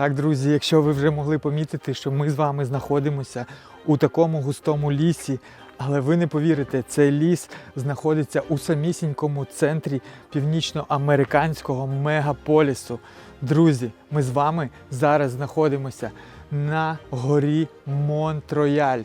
Так, друзі, якщо ви вже могли помітити, що ми з вами знаходимося у такому густому лісі, але ви не повірите, цей ліс знаходиться у самісінькому центрі північноамериканського мегаполісу. Друзі, ми з вами зараз знаходимося на горі Монтрояль.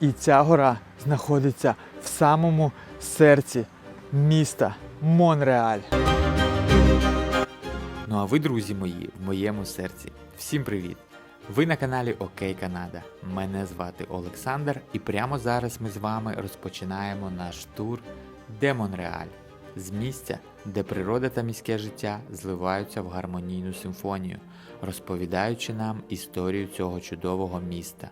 І ця гора знаходиться в самому серці міста Монреаль. Ну а ви, друзі мої, в моєму серці. Всім привіт! Ви на каналі Окей Канада. Мене звати Олександр, і прямо зараз ми з вами розпочинаємо наш тур де Монреаль з місця, де природа та міське життя зливаються в гармонійну симфонію, розповідаючи нам історію цього чудового міста.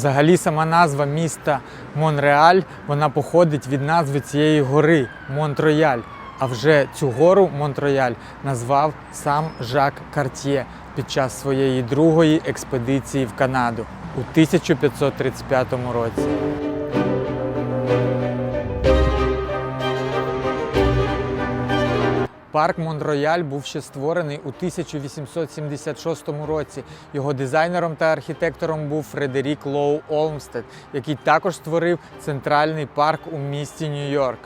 Взагалі сама назва міста Монреаль вона походить від назви цієї гори Монтрояль. А вже цю гору Монтрояль назвав сам Жак Карт'є під час своєї другої експедиції в Канаду у 1535 році. Парк Монрояль був ще створений у 1876 році. Його дизайнером та архітектором був Фредерік Лоу Олмстед, який також створив центральний парк у місті Нью-Йорк.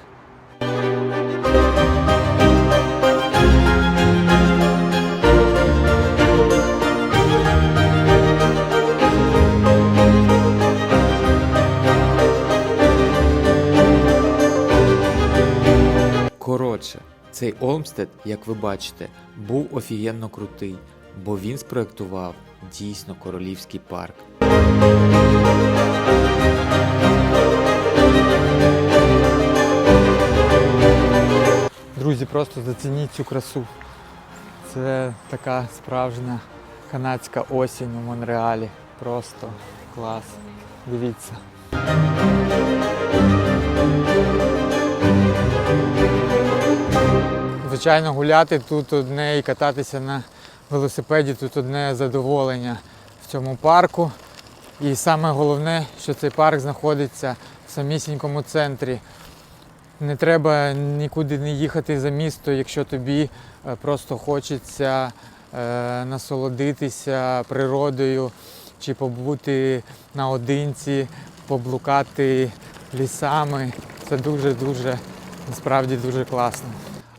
Коротше, цей Олмстед, як ви бачите, був офігенно крутий, бо він спроектував дійсно королівський парк. Друзі, просто зацініть цю красу. Це така справжня канадська осінь у Монреалі. Просто клас. Дивіться. Звичайно, гуляти тут одне і кататися на велосипеді тут одне задоволення в цьому парку. І саме головне, що цей парк знаходиться в самісінькому центрі. Не треба нікуди не їхати за місто, якщо тобі е, просто хочеться е, насолодитися природою чи побути наодинці, поблукати лісами. Це дуже-дуже насправді дуже класно.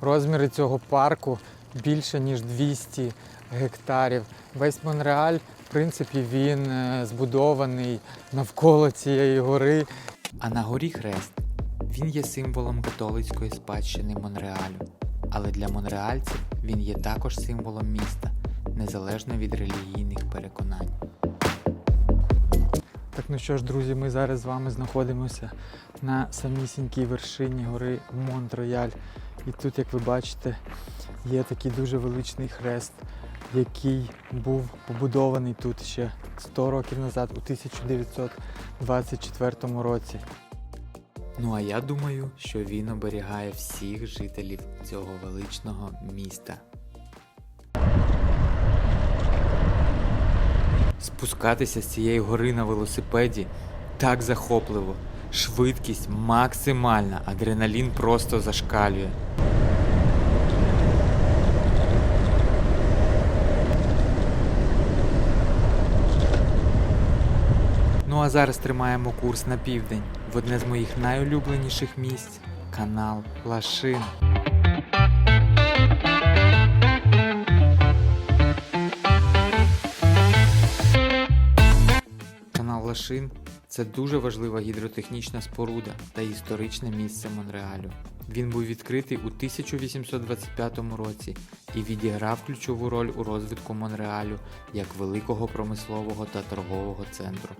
Розміри цього парку більше ніж 200 гектарів. Весь Монреаль, в принципі, він е, збудований навколо цієї гори. А на горі Хрест він є символом католицької спадщини Монреалю. Але для монреальців він є також символом міста, незалежно від релігійних переконань. Так, ну що ж, друзі, ми зараз з вами знаходимося на самісінькій вершині гори Монтрояль. І тут, як ви бачите, є такий дуже величний хрест, який був побудований тут ще 100 років назад, у 1924 році. Ну а я думаю, що він оберігає всіх жителів цього величного міста. Спускатися з цієї гори на велосипеді так захопливо. Швидкість максимальна, адреналін просто зашкалює. Ну а зараз тримаємо курс на південь в одне з моїх найулюбленіших місць канал Лашин. Канал Лашин це дуже важлива гідротехнічна споруда та історичне місце Монреалю. Він був відкритий у 1825 році і відіграв ключову роль у розвитку Монреалю як великого промислового та торгового центру.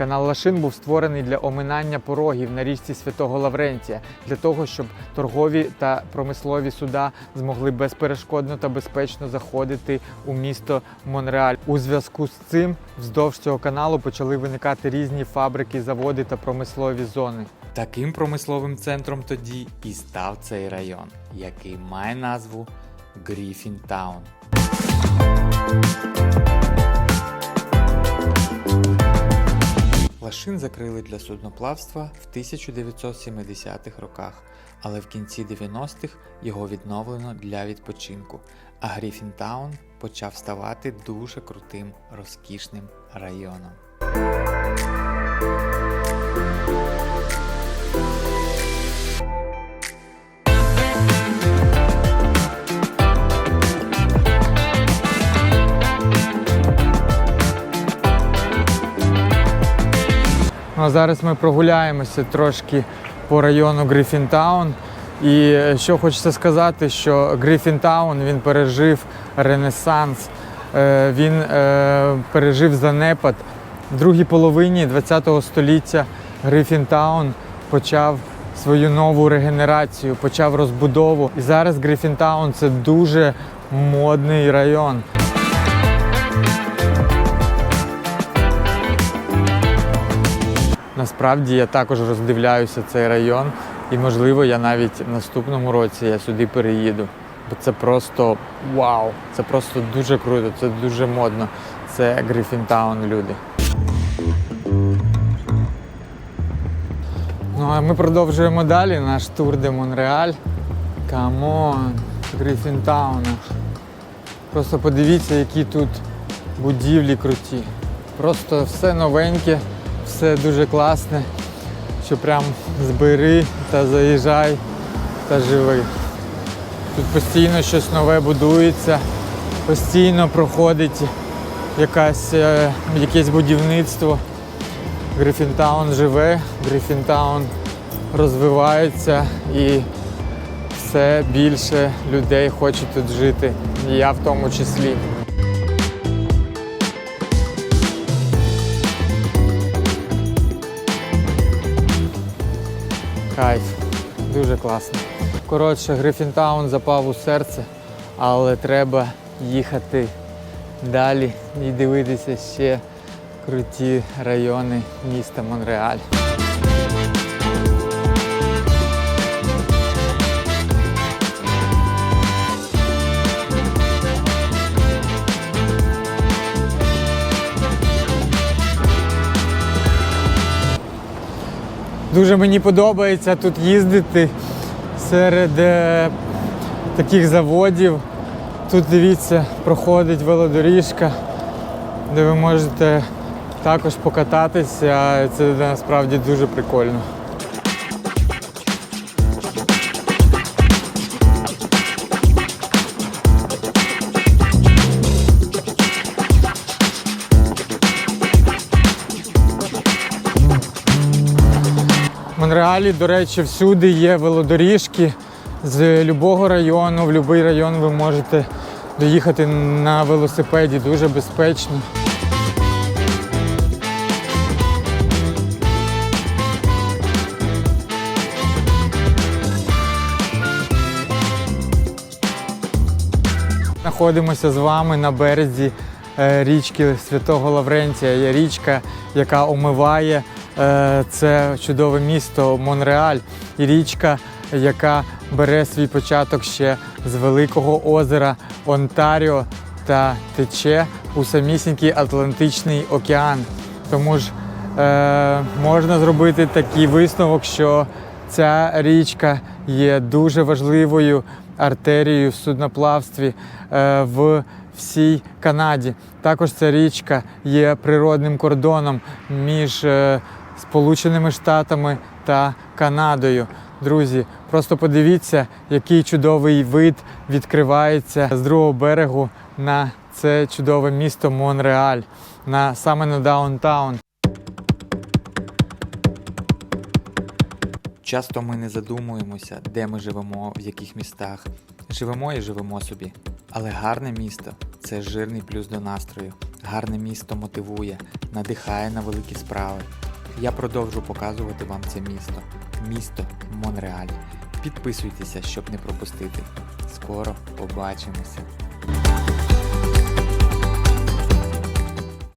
Канал Лашин був створений для оминання порогів на річці Святого Лаврентія, для того, щоб торгові та промислові суда змогли безперешкодно та безпечно заходити у місто Монреаль. У зв'язку з цим вздовж цього каналу почали виникати різні фабрики, заводи та промислові зони. Таким промисловим центром тоді і став цей район, який має назву Гріфінтаун. Лашин закрили для судноплавства в 1970-х роках, але в кінці 90-х його відновлено для відпочинку, а Гріфінтаун почав ставати дуже крутим розкішним районом. А зараз ми прогуляємося трошки по району Грифінтаун. І е, що хочеться сказати, що Грифінтаун він пережив ренесанс, е, він е, пережив занепад. В другій половині ХХ століття Грифінтаун почав свою нову регенерацію, почав розбудову. І зараз Грифінтаун це дуже модний район. Насправді я також роздивляюся цей район, і можливо я навіть в наступному році я сюди переїду. Бо це просто вау! Це просто дуже круто, це дуже модно. Це Грифінтаун, люди. Ну а ми продовжуємо далі наш тур де Монреаль. Камон, Грифінтауна. Просто подивіться, які тут будівлі круті. Просто все новеньке, все дуже класне, що прям збери та заїжджай та живи. Тут постійно щось нове будується, постійно проходить якась, е, якесь будівництво. Грифінтаун живе, Грифінтаун розвивається і все більше людей хоче тут жити. І я в тому числі. Кайф, дуже класно. Коротше, Грифінтаун запав у серце, але треба їхати далі і дивитися ще круті райони міста Монреаль. Дуже мені подобається тут їздити серед е, таких заводів. Тут дивіться, проходить велодоріжка, де ви можете також покататися. Це насправді дуже прикольно. Монреалі, до речі, всюди є велодоріжки з будь-якого району, в будь-який район ви можете доїхати на велосипеді дуже безпечно. Знаходимося з вами на березі е, річки Святого Лаврентія. Є річка, яка омиває це чудове місто Монреаль. І річка, яка бере свій початок ще з великого озера Онтаріо та тече у самісінький Атлантичний океан. Тому ж е, можна зробити такий висновок, що ця річка є дуже важливою артерією в судноплавстві е, в всій Канаді. Також ця річка є природним кордоном між е, Сполученими Штатами та Канадою. Друзі, просто подивіться, який чудовий вид відкривається з другого берегу на це чудове місто Монреаль, на саме на даунтаун. Часто ми не задумуємося, де ми живемо, в яких містах. Живемо і живемо собі. Але гарне місто це жирний плюс до настрою. Гарне місто мотивує, надихає на великі справи. Я продовжу показувати вам це місто. Місто Монреаль. Підписуйтеся, щоб не пропустити. Скоро побачимося.